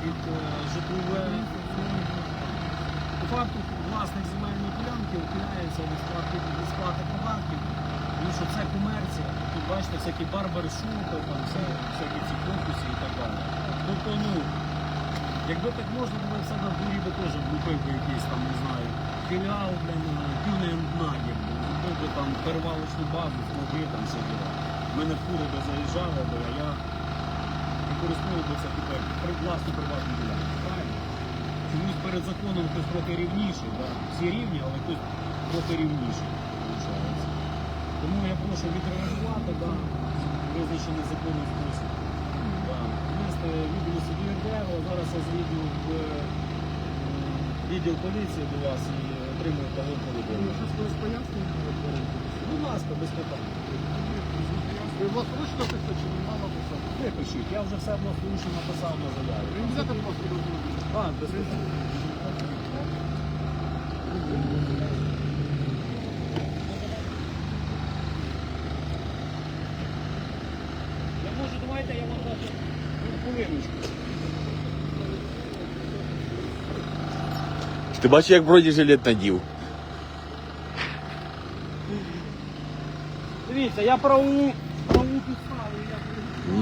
під е, житлове. По факту власник земельної ділянки ухиляється від сплати, сплати податків, тому що це комерція. Тут бачите, всякі барбершопи, там все, всякі ці конкурси і так далі. Тобто, ну, якби так можна було все на дворі би теж влупив би якийсь там, не знаю, філіал, півний нагів, зробив би там перевалочну базу, смоги, там все діла. Мене фури би заїжджали, би, а я використовувався тепер власну приватну ділянку. Правильно? Чомусь перед законом хтось трохи рівніший, да? всі рівні, але хтось трохи рівніший. виходить. Тому я прошу відреагувати да, визначений законом спосіб. Да. Внести відділ судді РДР, зараз я заїду в е, відділ поліції до вас і отримую талон повідомлення. щось пояснення Будь ласка, без питань. Ви вас ручно писати, чи не мало писати? Випишіть, я вже все власноруčno написав на заяві. Ви взяти просто розумієте. А, без питань. Я можу, давайте я вам даже хвилиночку. Ти бачиш, як бронежилет надів? Дивіться, я праву, праву підставу, я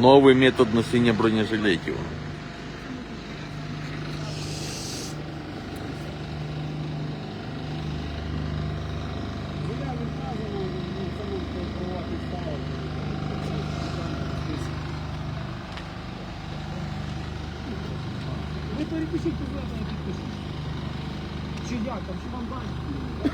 Новий метод носіння бронежилетів. Заяві вказано, ну, це нам права підстава. Ви перепишіть, будь ласка, я підпишу. Чи як там, чи вам далі?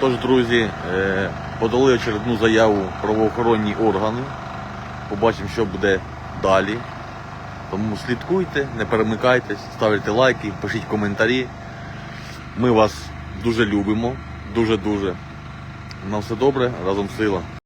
Тож, друзі, е, подали очередну заяву правоохоронні органи. Побачимо, що буде далі. Тому слідкуйте, не перемикайтесь, ставте лайки, пишіть коментарі. Ми вас дуже любимо, дуже-дуже. На все добре, разом сила.